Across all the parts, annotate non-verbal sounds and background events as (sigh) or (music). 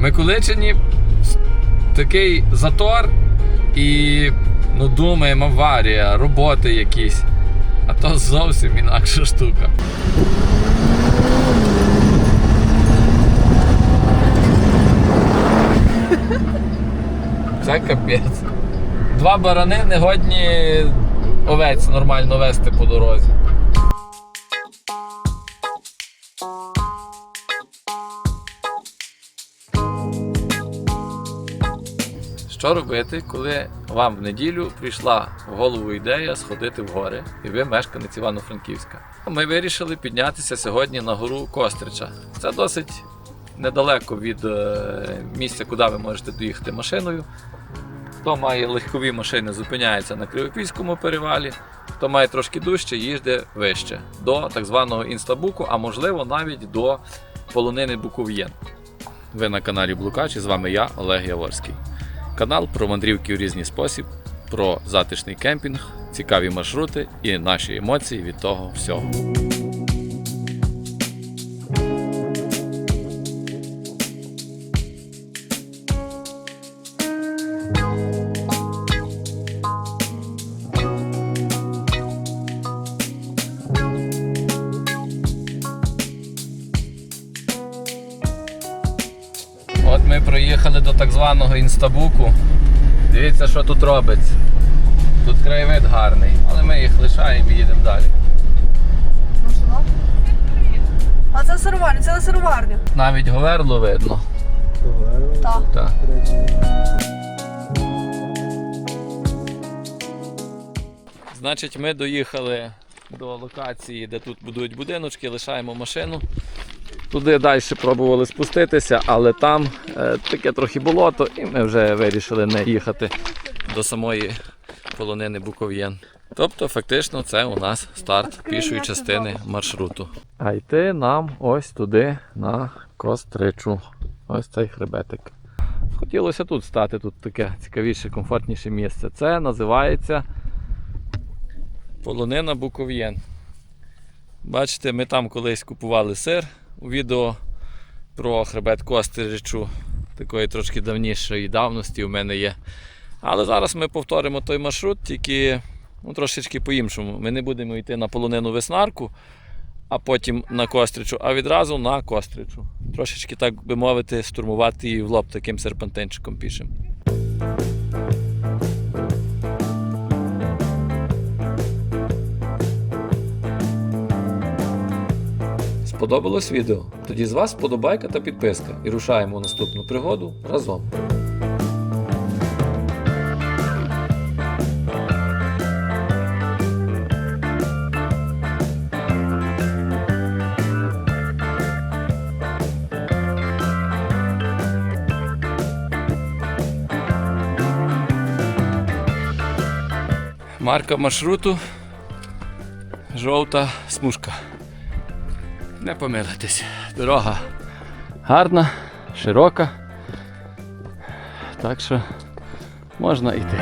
Миколичині такий затор і ну, думаємо, аварія, роботи якісь. А то зовсім інакша штука. Це капець. Два барани не годні овець нормально вести по дорозі. Що робити, коли вам в неділю прийшла в голову ідея сходити в гори, і ви мешканець Івано-Франківська? Ми вирішили піднятися сьогодні на гору Кострича. Це досить недалеко від е, місця, куди ви можете доїхати машиною. Хто має легкові машини, зупиняється на Кривопільському перевалі, хто має трошки дужче, їжде вище до так званого інстабуку, а можливо навіть до полонини Буков'єн. Ви на каналі Блукач і з вами я, Олег Яворський. Канал про мандрівки у різний спосіб, про затишний кемпінг, цікаві маршрути і наші емоції від того всього. Ми приїхали до так званого інстабуку. Дивіться, що тут робиться. Тут краєвид гарний, але ми їх лишаємо і їдемо далі. А це сироварня, це на сироварню. Навіть говерло видно. Так. Так. Значить, ми доїхали до локації, де тут будують будиночки, лишаємо машину. Туди далі пробували спуститися, але там е, таке трохи болото, і ми вже вирішили не їхати до самої полонини Буков'єн. Тобто, фактично, це у нас старт пішої частини маршруту. А йти нам ось туди на Костричу. Ось цей хребетик. Хотілося тут стати, тут таке цікавіше, комфортніше місце. Це називається Полонина Буков'єн. Бачите, ми там колись купували сир у відео про хребет Костричу, такої трошки давнішої давності у мене є. Але зараз ми повторимо той маршрут, тільки ну, трошечки по-іншому. Ми не будемо йти на полонину веснарку, а потім на Костричу, а відразу на Костричу. Трошечки, так би мовити, штурмувати її в лоб таким серпантинчиком пішим. Сподобалось відео? Тоді з вас вподобайка та підписка і рушаємо у наступну пригоду разом. Марка маршруту жовта смужка. Не помилитись. Дорога гарна, широка. Так що можна йти.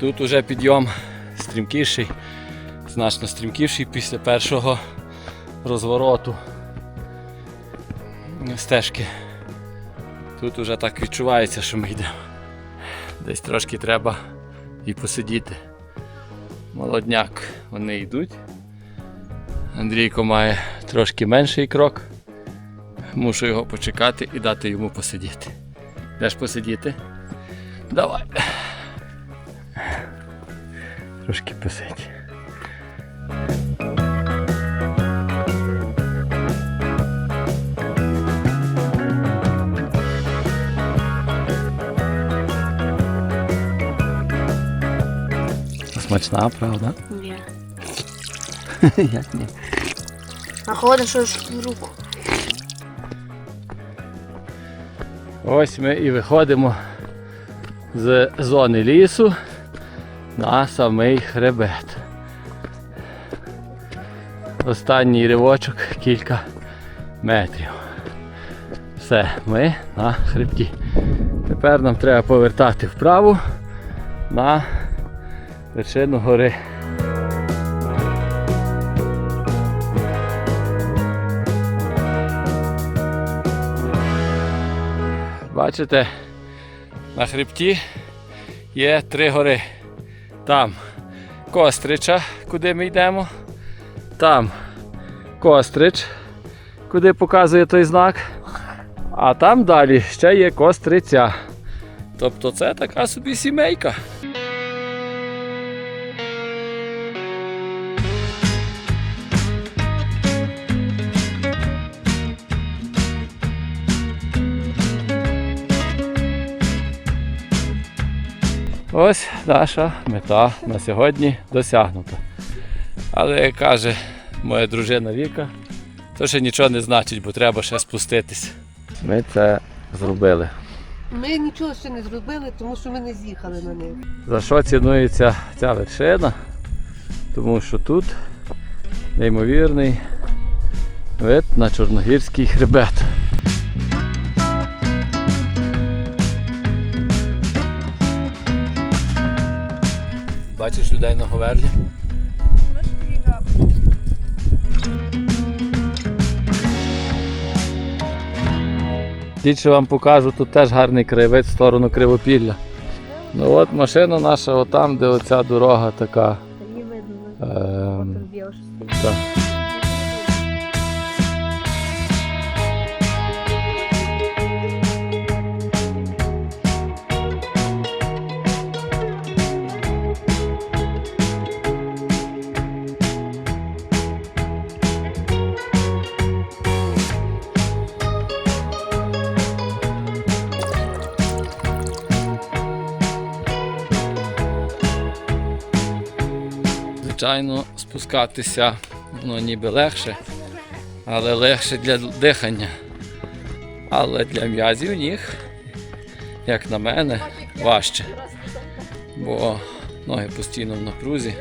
Тут уже підйом стрімкіший, значно стрімкіший після першого розвороту стежки. Тут уже так відчувається, що ми йдемо. Десь трошки треба і посидіти. Молодняк вони йдуть. Андрійко має трошки менший крок. Мушу його почекати і дати йому посидіти. Деш посидіти? Давай. Трошки посидь. Смачна, правда? Ні. (laughs) Як ні? А ходиш аж в руку. Ось ми і виходимо з зони лісу на самий хребет. Останній ривочок кілька метрів. Все, ми на хребті. Тепер нам треба повертати вправо на вершину гори. Бачите, на хребті є три гори. Там Кострича, куди ми йдемо. Там Кострич, куди показує той знак. А там далі ще є Костриця. Тобто це така собі сімейка. Ось наша мета на сьогодні досягнута. Але як каже моя дружина Віка, то ще нічого не значить, бо треба ще спуститись. Ми це зробили. Ми нічого ще не зробили, тому що ми не з'їхали на них. За що цінується ця вершина? Тому що тут неймовірний вид на Чорногірський хребет. Бачиш людей на Говерлі? Більше вам покажу, тут теж гарний краєвид в сторону Кривопілля. Ну от машина наша, отам, де оця дорога така. Білош. так. Звичайно, спускатися воно ніби легше, але легше для дихання. Але для м'язів ніг, як на мене, важче. Бо ноги постійно в напрузі.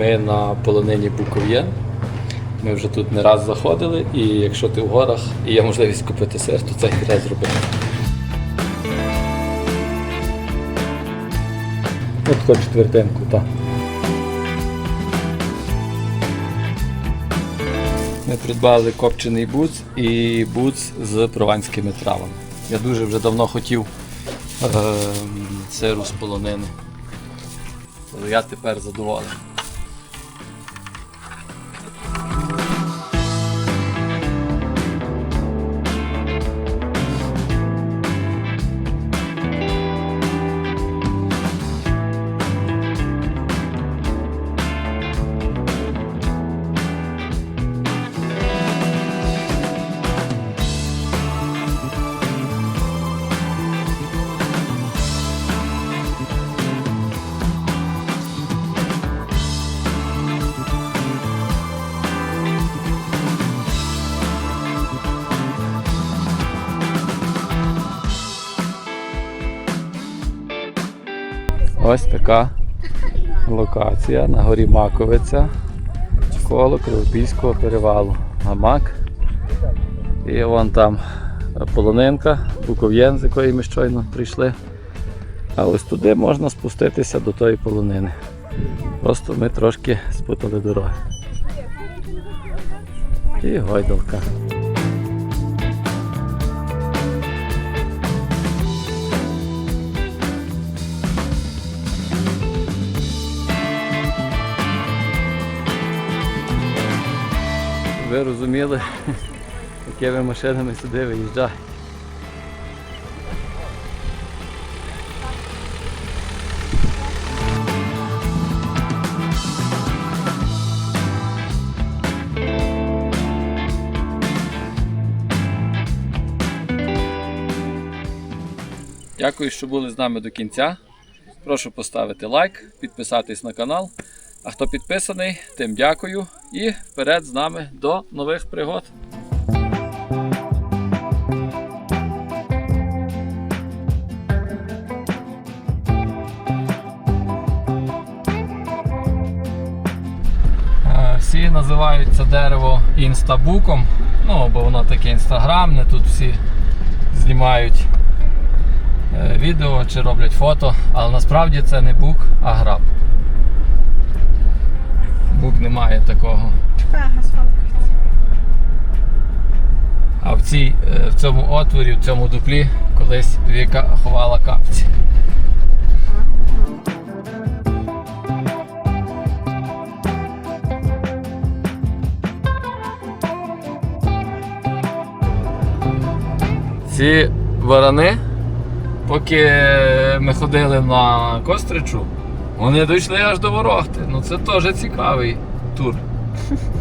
Ми на полонині Буков'є. Ми вже тут не раз заходили, і якщо ти в горах і є можливість купити сир, то це і треба зробити. От таку четвертинку, так. Ми придбали копчений буц і буц з прованськими травами. Я дуже вже давно хотів е- сиру з полонини. Я тепер задоволений. Ось така локація на горі Маковиця коло Кривопільського перевалу. Гамак. І вон там полонинка, Буков'єн, з якої ми щойно прийшли. А ось туди можна спуститися до тої полонини. Просто ми трошки спутали дороги. І гойдалка. Розуміли, якими машинами сюди виїжджають. Дякую, що були з нами до кінця. Прошу поставити лайк, підписатись на канал. А хто підписаний, тим дякую. І вперед з нами до нових пригод. Е, Всі називають це дерево інстабуком, ну бо воно таке інстаграмне, тут всі знімають е, відео чи роблять фото, але насправді це не бук, а граб. Бук не має такого. А в, цій, е, в цьому отворі, в цьому дуплі колись Віка ховала капці. Ці барани, поки ми ходили на костричу, вони дійшли аж до ворогти. Ну це теж цікавий тур. (laughs)